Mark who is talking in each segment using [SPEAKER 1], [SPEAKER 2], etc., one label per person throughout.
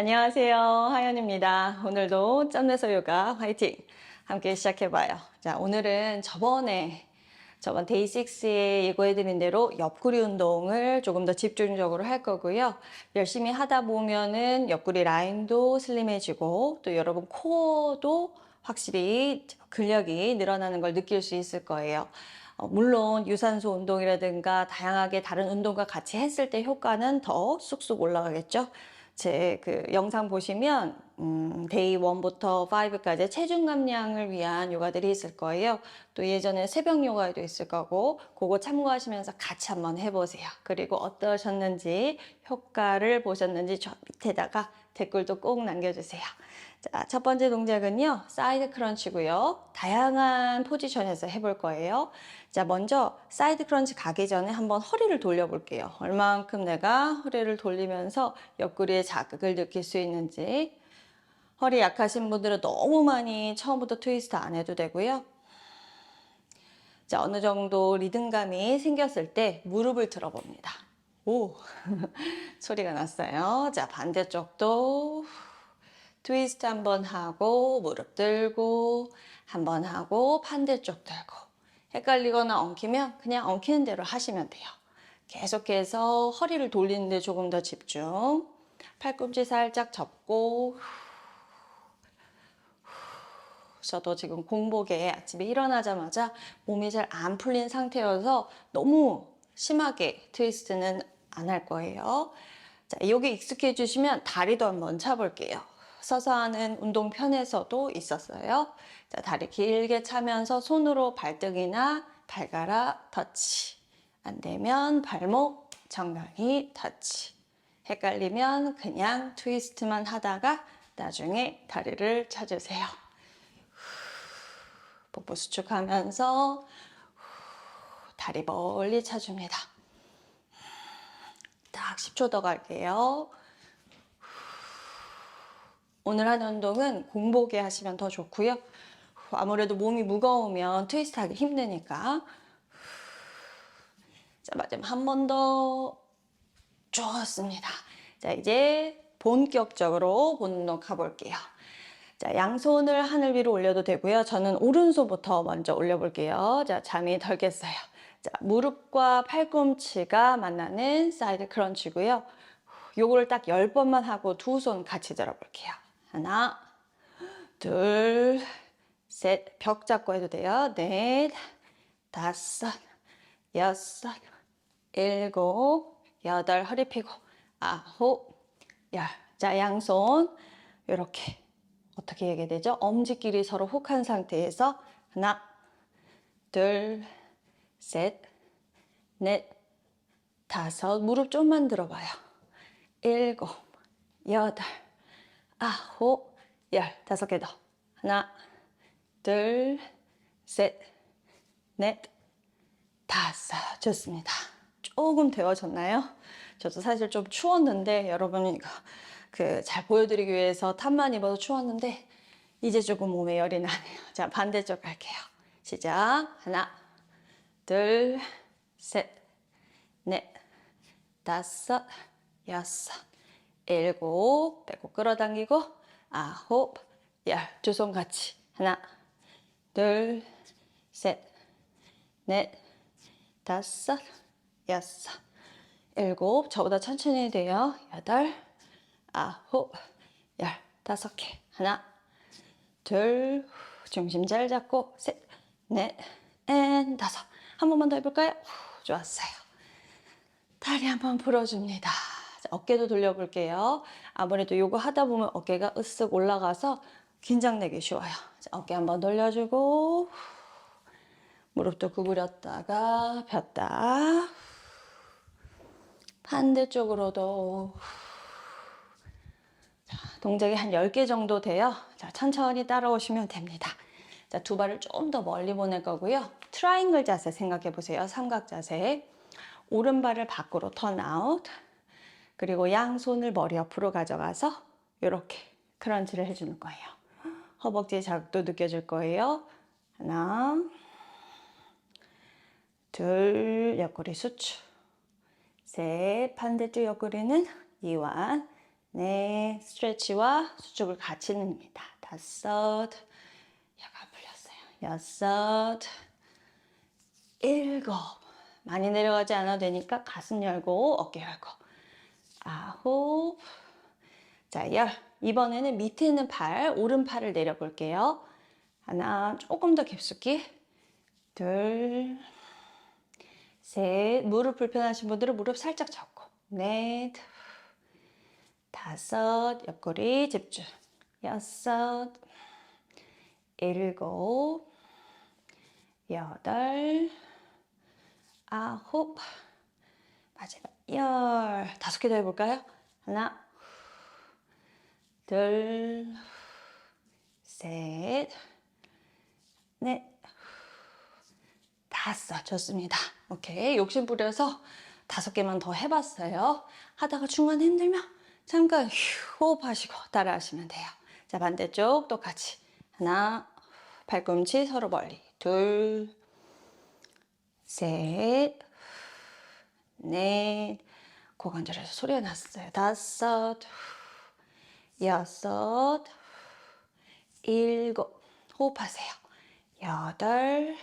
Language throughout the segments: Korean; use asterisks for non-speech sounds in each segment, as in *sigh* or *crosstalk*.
[SPEAKER 1] 안녕하세요. 하연입니다. 오늘도 짬내서 요가 화이팅! 함께 시작해봐요. 자, 오늘은 저번에, 저번 데이 6에 예고해드린 대로 옆구리 운동을 조금 더 집중적으로 할 거고요. 열심히 하다 보면은 옆구리 라인도 슬림해지고 또 여러분 코어도 확실히 근력이 늘어나는 걸 느낄 수 있을 거예요. 어, 물론 유산소 운동이라든가 다양하게 다른 운동과 같이 했을 때 효과는 더 쑥쑥 올라가겠죠. 제 그 영상 보시면 음, 데이 1부터 5까지 체중 감량을 위한 요가들이 있을 거예요. 또 예전에 새벽 요가에도 있을 거고 그거 참고하시면서 같이 한번 해보세요. 그리고 어떠셨는지 효과를 보셨는지 저 밑에다가 댓글도 꼭 남겨주세요. 자, 첫 번째 동작은요, 사이드 크런치고요. 다양한 포지션에서 해볼 거예요. 자, 먼저 사이드 크런치 가기 전에 한번 허리를 돌려볼게요. 얼만큼 내가 허리를 돌리면서 옆구리에 자극을 느낄 수 있는지. 허리 약하신 분들은 너무 많이 처음부터 트위스트 안 해도 되고요. 자, 어느 정도 리듬감이 생겼을 때 무릎을 들어봅니다. 오! *laughs* 소리가 났어요. 자, 반대쪽도 트위스트 한 번 하고 무릎 들고 한 번 하고 반대쪽 들고 헷갈리거나 엉키면 그냥 엉키는 대로 하시면 돼요. 계속해서 허리를 돌리는데 조금 더 집중. 팔꿈치 살짝 접고 저도 지금 공복에 아침에 일어나자마자 몸이 잘 안 풀린 상태여서 너무 심하게 트위스트는 안 할 거예요. 자, 여기 익숙해지시면 다리도 한번 차볼게요. 서서 하는 운동 편에서도 있었어요. 자, 다리 길게 차면서 손으로 발등이나 발가락 터치. 안 되면 발목 정강이 터치. 헷갈리면 그냥 트위스트만 하다가 나중에 다리를 찾으세요. 복부 수축하면서 다리 멀리 차줍니다. 딱 10초 더 갈게요. 오늘 하는 운동은 공복에 하시면 더 좋고요. 아무래도 몸이 무거우면 트위스트 하기 힘드니까. 자, 마지막 한 번 더. 좋습니다. 자, 이제 본격적으로 본 운동 가볼게요. 자, 양손을 하늘 위로 올려도 되고요. 저는 오른손부터 먼저 올려볼게요. 자, 잠이 덜 깼어요. 자, 무릎과 팔꿈치가 만나는 사이드 크런치고요. 요거를 딱 10번만 하고 두 손 같이 들어볼게요. 하나, 둘, 셋, 벽 잡고 해도 돼요. 넷, 다섯, 여섯, 일곱, 여덟, 허리 펴고, 아홉, 열. 자, 양손, 이렇게. 어떻게 얘기해야 되죠? 엄지끼리 서로 혹한 상태에서 하나, 둘, 셋, 넷, 다섯, 무릎 좀만 들어봐요. 일곱, 여덟, 아홉, 열, 다섯 개 더. 하나, 둘, 셋, 넷, 다섯. 좋습니다. 조금 데워졌나요? 저도 사실 좀 추웠는데 여러분이 그잘 보여드리기 위해서 탑만 입어서 추웠는데 이제 조금 몸에 열이 나네요. 자 반대쪽 갈게요. 시작. 하나, 둘, 셋, 넷, 다섯, 여섯, 일곱, 빼고 끌어당기고 아홉, 열. 두 손 같이. 하나, 둘, 셋, 넷, 다섯, 여섯, 일곱. 저보다 천천히 돼요. 여덟, 아홉, 열. 다섯 개. 하나, 둘, 중심 잘 잡고 셋, 넷, 앤 다섯. 한 번만 더 해볼까요? 후, 좋았어요. 다리 한 번 풀어줍니다. 자, 어깨도 돌려볼게요. 아무래도 요거 하다 보면 어깨가 으쓱 올라가서 긴장되기 쉬워요. 자, 어깨 한 번 돌려주고 무릎도 구부렸다가 폈다. 반대쪽으로도 자, 동작이 한 10개 정도 돼요. 자, 천천히 따라오시면 됩니다. 자, 두 발을 좀 더 멀리 보낼 거고요. 트라이앵글 자세 생각해 보세요. 삼각 자세. 오른발을 밖으로 턴 아웃. 그리고 양손을 머리 옆으로 가져가서 이렇게 크런치를 해주는 거예요. 허벅지의 자극도 느껴질 거예요. 하나, 둘, 옆구리 수축. 셋, 반대쪽 옆구리는 이완. 넷, 스트레치와 수축을 같이 냅니다. 다섯. 여섯, 일곱. 많이 내려가지 않아도 되니까 가슴 열고 어깨 열고. 아홉. 자, 열. 이번에는 밑에 있는 팔, 오른팔을 내려볼게요. 하나, 조금 더 깊숙이. 둘, 셋. 무릎 불편하신 분들은 무릎 살짝 접고. 넷, 다섯. 옆구리 집중. 여섯, 일곱, 여덟, 아홉, 마지막 열. 다섯 개 더 해볼까요? 하나, 둘, 셋, 넷, 다섯. 좋습니다. 오케이. 욕심 부려서 다섯 개만 더 해봤어요. 하다가 중간에 힘들면 잠깐 휴, 호흡하시고 따라하시면 돼요. 자, 반대쪽 똑같이. 하나, 팔꿈치 서로 멀리. 둘, 셋, 넷, 고관절에서 소리가 났어요. 다섯, 여섯, 일곱, 호흡하세요. 여덟,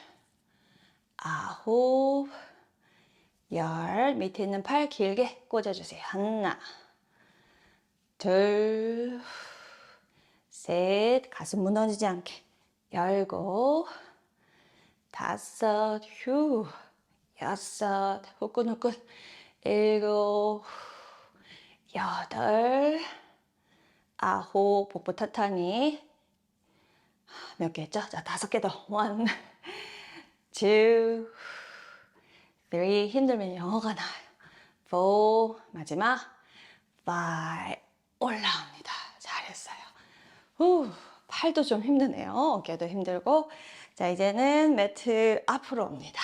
[SPEAKER 1] 아홉, 열, 밑에 있는 팔 길게 꽂아주세요. 하나, 둘, 셋, 가슴 무너지지 않게. 열고, 다섯, 휴, 여섯, 후끈후끈, 일곱, 여덟, 아홉, 복부 타타니. 몇 개 했죠? 자, 다섯 개 더. 원, two. 힘들면 영어가 나와요. four, 마지막, five. 올라옵니다. 잘했어요. 후, 팔도 좀 힘드네요. 어깨도 힘들고. 자, 이제는 매트 앞으로 옵니다.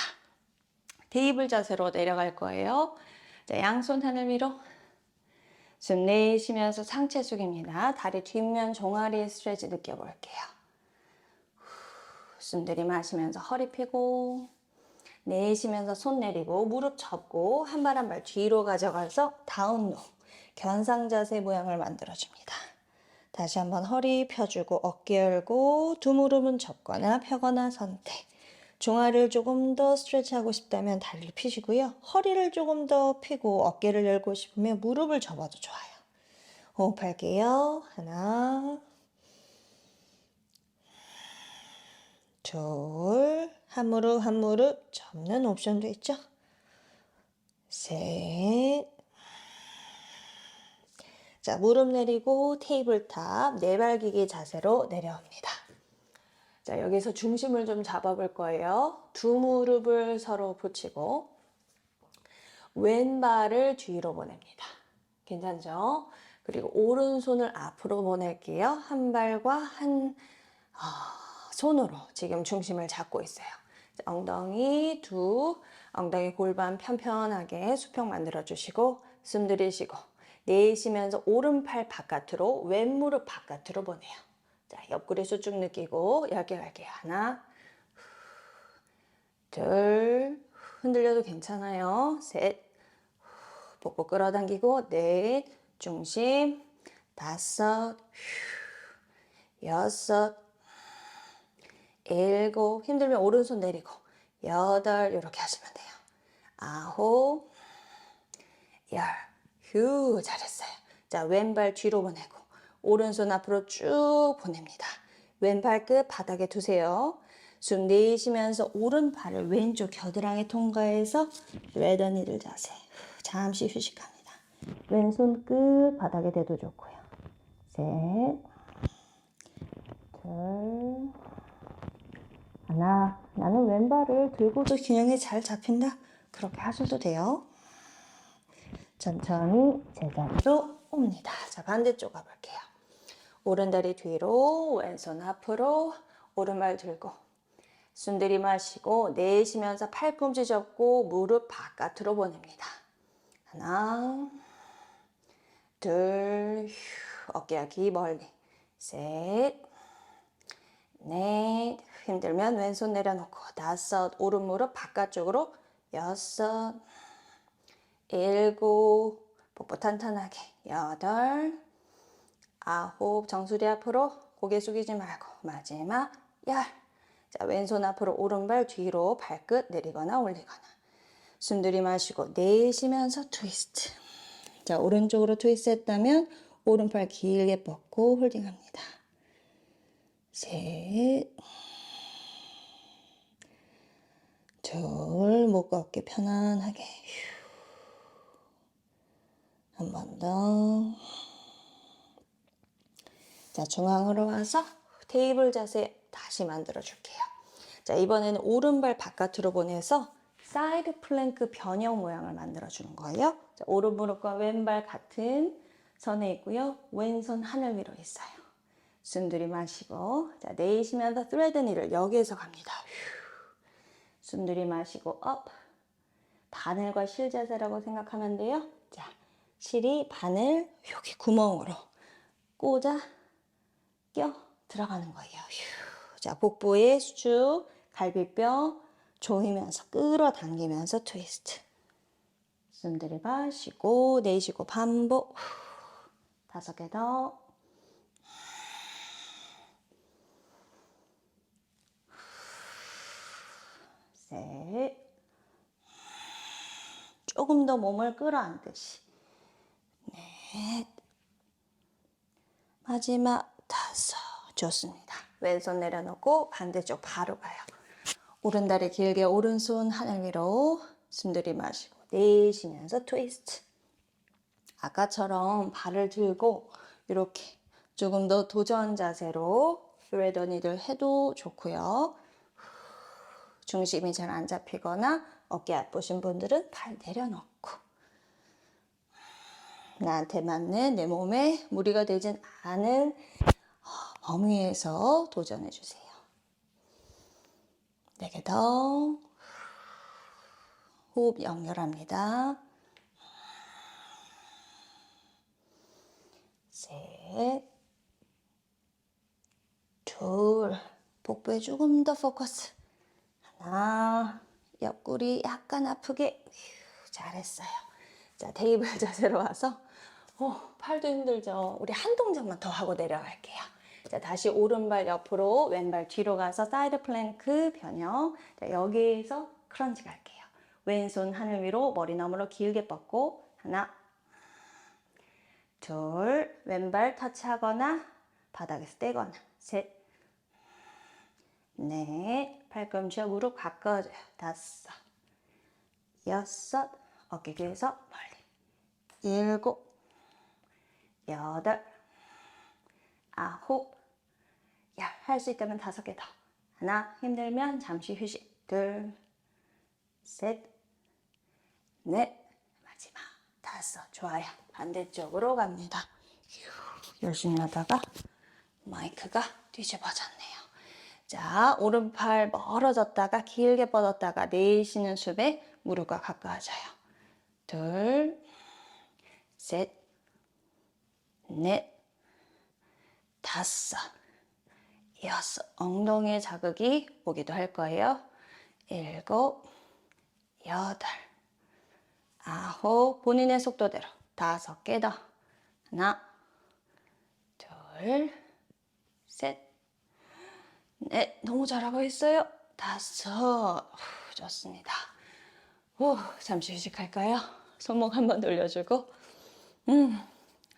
[SPEAKER 1] 테이블 자세로 내려갈 거예요. 자, 양손 하늘 위로. 숨 내쉬면서 상체 숙입니다. 다리 뒷면 종아리 스트레치 느껴볼게요. 후, 숨 들이마시면서 허리 펴고 내쉬면서 손 내리고 무릎 접고 한 발 한 발 뒤로 가져가서 다운로 견상 자세 모양을 만들어줍니다. 다시 한번 허리 펴주고 어깨 열고 두 무릎은 접거나 펴거나 선택. 종아리를 조금 더 스트레치하고 싶다면 다리를 펴시고요. 허리를 조금 더 펴고 어깨를 열고 싶으면 무릎을 접어도 좋아요. 호흡할게요. 하나, 둘, 한 무릎 한 무릎 접는 옵션도 있죠. 셋, 자, 무릎 내리고 테이블탑 네발기기 자세로 내려옵니다. 자, 여기서 중심을 좀 잡아볼 거예요. 두 무릎을 서로 붙이고 왼발을 뒤로 보냅니다. 괜찮죠? 그리고 오른손을 앞으로 보낼게요. 한 발과 한 어, 손으로 지금 중심을 잡고 있어요. 자, 엉덩이 두, 엉덩이 골반 편편하게 수평 만들어 주시고 숨 들이쉬고 내쉬면서 오른팔 바깥으로 왼무릎 바깥으로 보내요. 자, 옆구리 수축 느끼고 얇게 갈게요. 하나, 둘, 흔들려도 괜찮아요. 셋, 복부 끌어당기고 넷, 중심, 다섯, 여섯, 일곱, 힘들면 오른손 내리고 여덟 이렇게 하시면 돼요. 아홉, 열. 휴, 잘했어요. 자, 왼발 뒤로 보내고, 오른손 앞으로 쭉 보냅니다. 왼발 끝 바닥에 두세요. 숨 내쉬면서 오른발을 왼쪽 겨드랑이 통과해서 레더니들 자세. 잠시 휴식합니다. 왼손 끝 바닥에 대도 좋고요. 셋, 둘, 하나. 나는 왼발을 들고도 균형이 잘 잡힌다. 그렇게 하셔도 돼요. 천천히 제자리로 옵니다. 자, 반대쪽 가볼게요. 오른다리 뒤로, 왼손 앞으로, 오른발 들고, 숨 들이 마시고, 내쉬면서 팔꿈치 접고, 무릎 바깥으로 보냅니다. 하나, 둘, 휴, 어깨와 귀 멀리, 셋, 넷, 힘들면 왼손 내려놓고, 다섯, 오른 무릎 바깥쪽으로, 여섯, 일곱, 복부 탄탄하게, 여덟, 아홉, 정수리 앞으로 고개 숙이지 말고 마지막 열. 자, 왼손 앞으로 오른발 뒤로 발끝 내리거나 올리거나. 숨 들이마시고 내쉬면서 트위스트. 자, 오른쪽으로 트위스트 했다면 오른팔 길게 뻗고 홀딩합니다. 셋. 둘, 목 어깨 편안하게. 한 번 더. 자, 중앙으로 와서 테이블 자세 다시 만들어 줄게요. 자, 이번에는 오른발 바깥으로 보내서 사이드 플랭크 변형 모양을 만들어 주는 거예요. 자, 오른 무릎과 왼발 같은 선에 있고요. 왼손 하늘 위로 있어요. 숨 들이마시고 자, 내쉬면서 트레드 니를 여기에서 갑니다. 휴. 숨 들이마시고 업. 바늘과 실 자세라고 생각하면 돼요. 자, 실이 바늘 여기 구멍으로 꽂아 껴 들어가는 거예요. 휴. 자, 복부의 수축, 갈비뼈 조이면서 끌어당기면서 트위스트. 숨 들이마시고 내쉬고 반복. 후. 다섯 개 더. 셋. 조금 더 몸을 끌어안듯이. 넷. 마지막 다섯. 좋습니다. 왼손 내려놓고 반대쪽 바로 가요. 오른다리 길게 오른손 하늘 위로 숨 들이마시고 내쉬면서 트위스트. 아까처럼 발을 들고 이렇게 조금 더 도전 자세로 레더니들 해도 좋고요. 중심이 잘 안 잡히거나 어깨 아프신 분들은 팔 내려놓고 나한테 맞는 내 몸에 무리가 되진 않은 범위에서 도전해 주세요. 네개 더. 호흡 연결합니다. 셋, 둘, 복부에 조금 더 포커스. 하나, 옆구리 약간 아프게. 휴, 잘했어요. 자, 테이블 *laughs* 자세로 와서, 오, 팔도 힘들죠. 우리 한 동작만 더 하고 내려갈게요. 자, 다시 오른발 옆으로, 왼발 뒤로 가서 사이드 플랭크 변형. 자, 여기에서 크런치 갈게요. 왼손 하늘 위로, 머리 너머로 길게 뻗고, 하나, 둘, 왼발 터치하거나 바닥에서 떼거나 셋, 넷, 팔꿈치와 무릎 가까워져요. 다섯, 여섯, 어깨 뒤에서 멀리 일곱, 여덟, 아홉, 열. 할 수 있다면 다섯 개 더. 하나, 힘들면 잠시 휴식. 둘, 셋, 넷, 마지막. 다섯. 좋아요. 반대쪽으로 갑니다. 휴, 열심히 하다가 마이크가 뒤집어졌네요. 자, 오른팔 멀어졌다가 길게 뻗었다가 내쉬는 숨에 무릎과 가까워져요. 둘, 셋, 넷, 다섯, 여섯. 엉덩이에 자극이 오기도 할 거예요. 일곱, 여덟, 아홉, 본인의 속도대로 다섯 개 더. 하나, 둘, 셋, 넷. 너무 잘하고 있어요. 다섯. 후, 좋습니다. 오, 잠시 휴식할까요? 손목 한번 돌려주고. 음,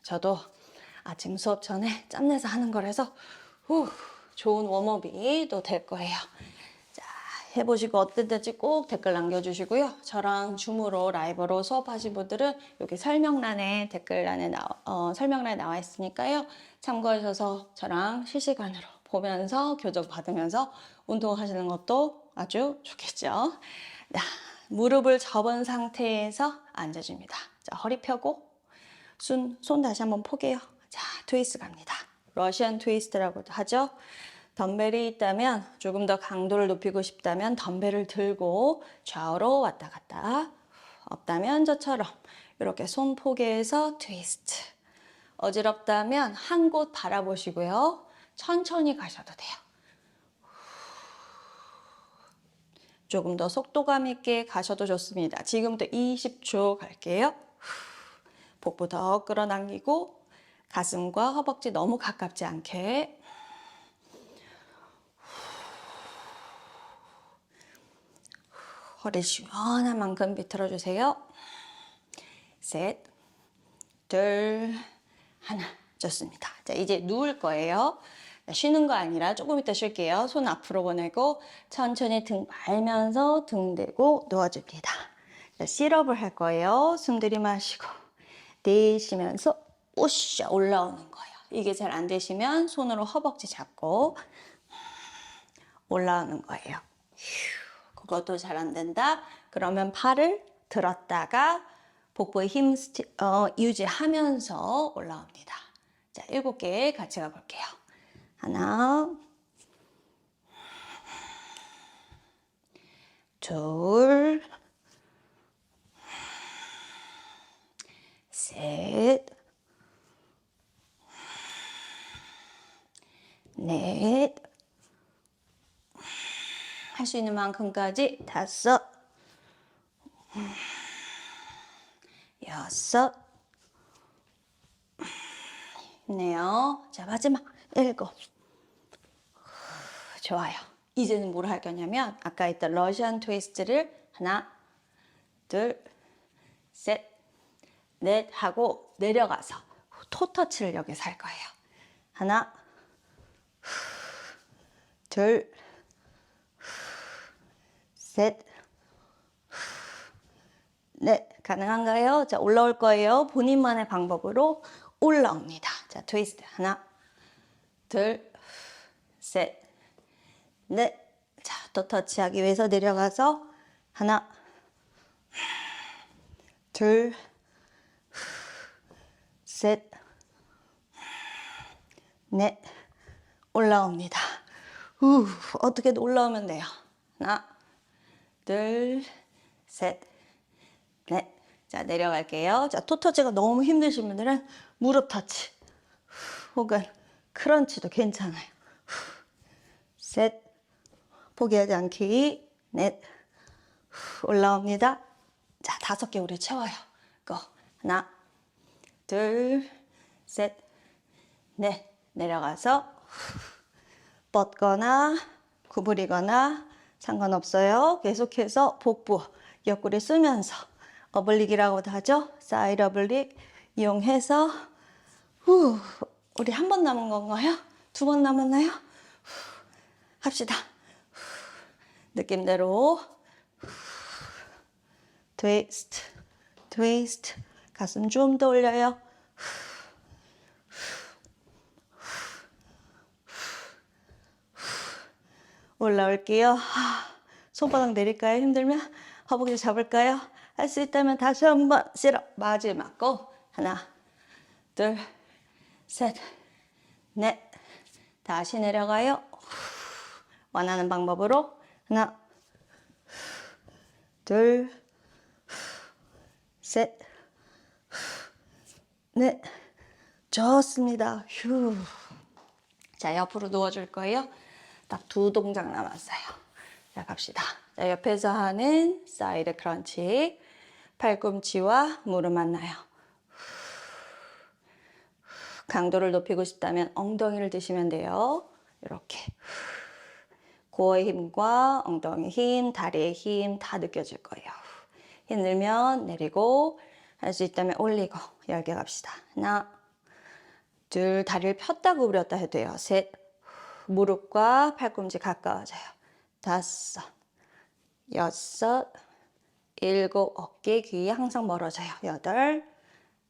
[SPEAKER 1] 저도 아침 수업 전에 *laughs* 짬내서 하는 거라서, 후, 좋은 웜업이 또 될 거예요. 해보시고 어땠는지 꼭 댓글 남겨주시고요. 저랑 줌으로 라이브로 수업하신 분들은 여기 설명란에 댓글란에 나, 어, 설명란에 나와 있으니까요. 참고하셔서 저랑 실시간으로 보면서 교정 받으면서 운동하시는 것도 아주 좋겠죠. 자, 무릎을 접은 상태에서 앉아줍니다. 자, 허리 펴고 손, 손 다시 한번 포개요. 자, 트위스트 갑니다. 러시안 트위스트라고 하죠. 덤벨이 있다면 조금 더 강도를 높이고 싶다면 덤벨을 들고 좌우로 왔다 갔다. 없다면 저처럼. 이렇게 손 포개해서 트위스트. 어지럽다면 한 곳 바라보시고요. 천천히 가셔도 돼요. 조금 더 속도감 있게 가셔도 좋습니다. 지금부터 20초 갈게요. 복부 더 끌어당기고 가슴과 허벅지 너무 가깝지 않게. 허리 시원한 만큼 비틀어주세요. 셋, 둘, 하나. 좋습니다. 자, 이제 누울 거예요. 자, 쉬는 거 아니라 조금 이따 쉴게요. 손 앞으로 보내고 천천히 등 말면서 등 대고 누워줍니다. 자, 실업을 할 거예요. 숨 들이마시고 내쉬면서 오샤 올라오는 거예요. 이게 잘 안 되시면 손으로 허벅지 잡고 올라오는 거예요. 휴, 그것도 잘 안 된다. 그러면 팔을 들었다가 복부에 힘 어, 유지하면서 올라옵니다. 자, 일곱 개 같이 가볼게요. 하나, 둘, 셋, 넷, 할 수 있는 만큼까지 다섯, 여섯, 힘내요. 자, 마지막 일곱. 좋아요. 이제는 뭘 할 거냐면 아까 했던 러시안 트위스트를 하나, 둘, 셋, 넷 하고 내려가서 토터치를 여기서 할 거예요. 하나, 둘, 셋, 넷. 가능한가요? 자, 올라올 거예요. 본인만의 방법으로 올라옵니다. 자, 트위스트. 하나, 둘, 셋, 넷. 자, 또 터치하기 위해서 내려가서 하나, 둘, 셋, 넷. 올라옵니다. 우, 어떻게든 올라오면 돼요. 하나, 둘, 셋, 넷. 자, 내려갈게요. 자, 토터치가 너무 힘드신 분들은 무릎 터치 혹은 크런치도 괜찮아요. 셋, 포기하지 않기. 넷, 올라옵니다. 자, 다섯 개 우리 채워요. 고. 하나, 둘, 셋, 넷. 내려가서 뻗거나 구부리거나 상관없어요. 계속해서 복부, 옆구리 쓰면서 어블릭이라고도 하죠. 사이드 어블릭 이용해서 후, 우리 한 번 남은 건가요? 두 번 남았나요? 후, 합시다. 후, 느낌대로 트위스트, 트위스트 가슴 좀 더 올려요. 올라올게요. 하, 손바닥 내릴까요? 힘들면 허벅지 잡을까요? 할 수 있다면 다시 한번 실어 마지막 고 하나 둘셋넷 다시 내려가요. 원하는 방법으로 하나 둘 셋 넷 좋습니다. 휴. 자, 옆으로 누워줄 거예요. 딱 두 동작 남았어요. 자, 갑시다. 자, 옆에서 하는 사이드 크런치. 팔꿈치와 무릎 만나요. 강도를 높이고 싶다면 엉덩이를 드시면 돼요. 이렇게. 코어의 힘과 엉덩이 힘, 다리의 힘 다 느껴질 거예요. 힘들면 내리고 할 수 있다면 올리고 열개 갑시다. 하나, 둘, 다리를 폈다 구부렸다 해도 돼요. 셋, 무릎과 팔꿈치 가까워져요. 다섯, 여섯, 일곱, 어깨, 귀 항상 멀어져요. 여덟,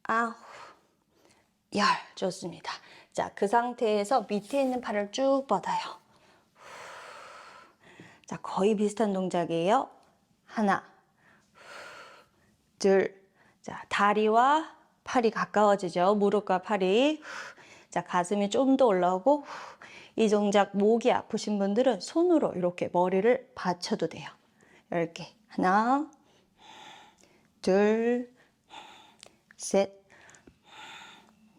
[SPEAKER 1] 아홉, 열. 좋습니다. 자, 그 상태에서 밑에 있는 팔을 쭉 뻗어요. 자, 거의 비슷한 동작이에요. 하나, 둘. 자, 다리와 팔이 가까워지죠. 무릎과 팔이. 자, 가슴이 좀 더 올라오고 이 동작 목이 아프신 분들은 손으로 이렇게 머리를 받쳐도 돼요. 10개. 하나, 둘, 셋,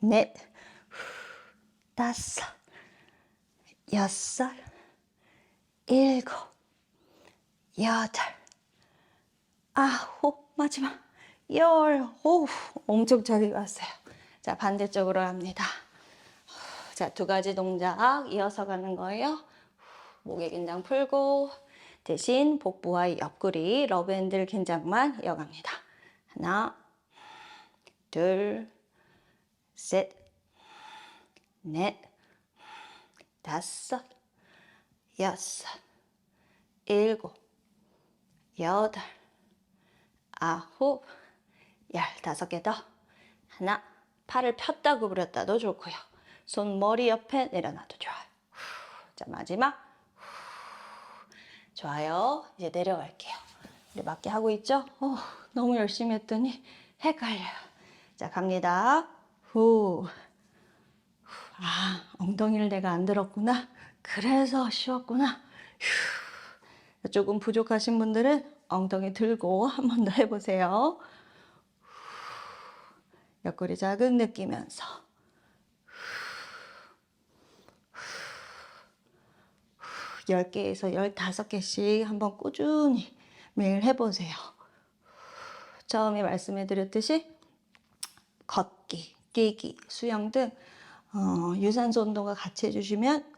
[SPEAKER 1] 넷, 다섯, 여섯, 일곱, 여덟, 아홉, 마지막 열, 오, 엄청 잘 왔어요. 자, 반대쪽으로 합니다. 자, 두 가지 동작 이어서 가는 거예요. 목의 긴장 풀고 대신 복부와 옆구리 러브핸들 긴장만 이어갑니다. 하나, 둘, 셋, 넷, 다섯, 여섯, 일곱, 여덟, 아홉, 열 다섯 개 더. 하나, 팔을 폈다 구부렸다도 좋고요. 손 머리 옆에 내려놔도 좋아요. 후, 자 마지막. 후, 좋아요. 이제 내려갈게요. 우리 맞게 하고 있죠? 어, 너무 열심히 했더니 헷갈려요. 자 갑니다. 후. 후. 아 엉덩이를 내가 안 들었구나. 그래서 쉬웠구나. 휴. 조금 부족하신 분들은 엉덩이 들고 한 번 더 해보세요. 옆구리 자극 느끼면서 10개에서 15개씩 한번 꾸준히 매일 해보세요. 처음에 말씀해 드렸듯이 걷기, 뛰기, 수영 등 어, 유산소 운동과 같이 해주시면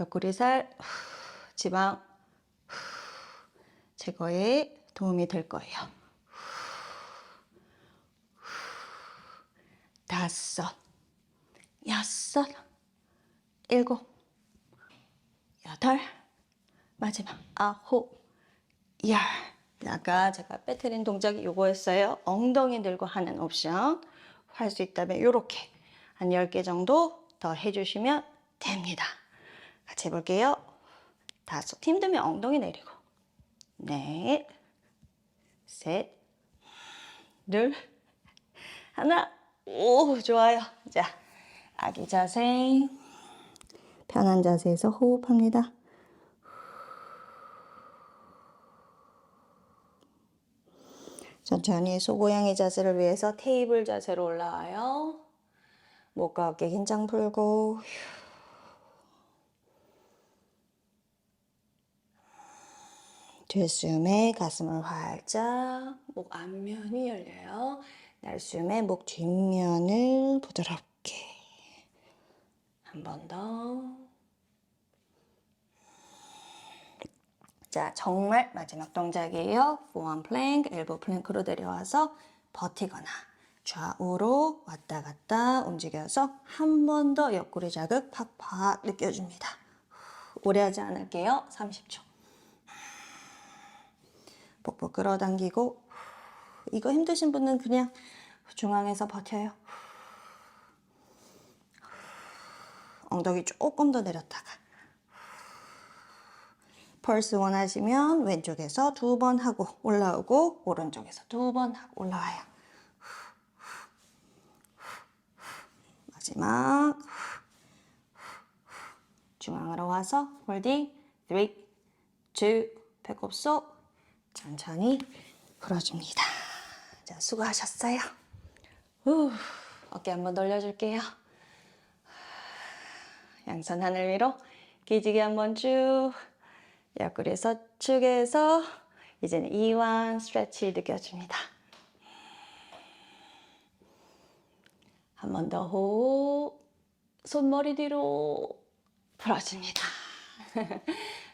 [SPEAKER 1] 옆구리 살, 후, 지방 후, 제거에 도움이 될 거예요. 다섯, 여섯, 일곱, 여덟, 마지막 아홉, 열. 아까 제가 빼트린 동작이 요거였어요. 엉덩이 들고 하는 옵션. 할 수 있다면 요렇게 한 10개 정도 더 해주시면 됩니다. 같이 해볼게요. 다섯, 힘들면 엉덩이 내리고. 넷, 셋, 둘, 하나. 오, 좋아요. 자, 아기 자세. 편한 자세에서 호흡합니다. 천천히 소고양이 자세를 위해서 테이블 자세로 올라와요. 목과 어깨 긴장 풀고 들숨에 가슴을 활짝 목 앞면이 열려요. 날숨에 목 뒷면을 부드럽게 한 번 더. 자, 정말 마지막 동작이에요. 포원 플랭크, 엘보 플랭크로 내려와서 버티거나 좌우로 왔다 갔다 움직여서 한 번 더 옆구리 자극 팍팍 느껴줍니다. 오래 하지 않을게요. 30초. 복부 끌어당기고 이거 힘드신 분은 그냥 중앙에서 버텨요. 엉덩이 조금 더 내렸다가 펄스 원하시면 왼쪽에서 두 번 하고 올라오고 오른쪽에서 두 번 하고 올라와요. 마지막 중앙으로 와서 홀딩 3, 2, 배꼽 속 천천히 풀어줍니다. 자, 수고하셨어요. 후, 어깨 한번 돌려줄게요. 양손 하늘 위로 기지개 한번 쭉 옆구리에서 축에서 이제는 이완 스트레치 느껴줍니다. 한 번 더 호흡 손머리 뒤로 풀어줍니다. *laughs*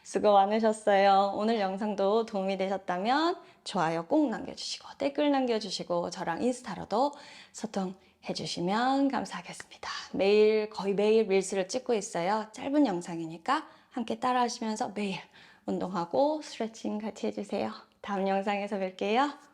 [SPEAKER 1] 수고 많으셨어요. 오늘 영상도 도움이 되셨다면 좋아요 꼭 남겨주시고 댓글 남겨주시고 저랑 인스타로도 소통해 주시면 감사하겠습니다. 매일 거의 매일 릴스를 찍고 있어요. 짧은 영상이니까 함께 따라 하시면서 매일 운동하고 스트레칭 같이 해주세요. 다음 영상에서 뵐게요.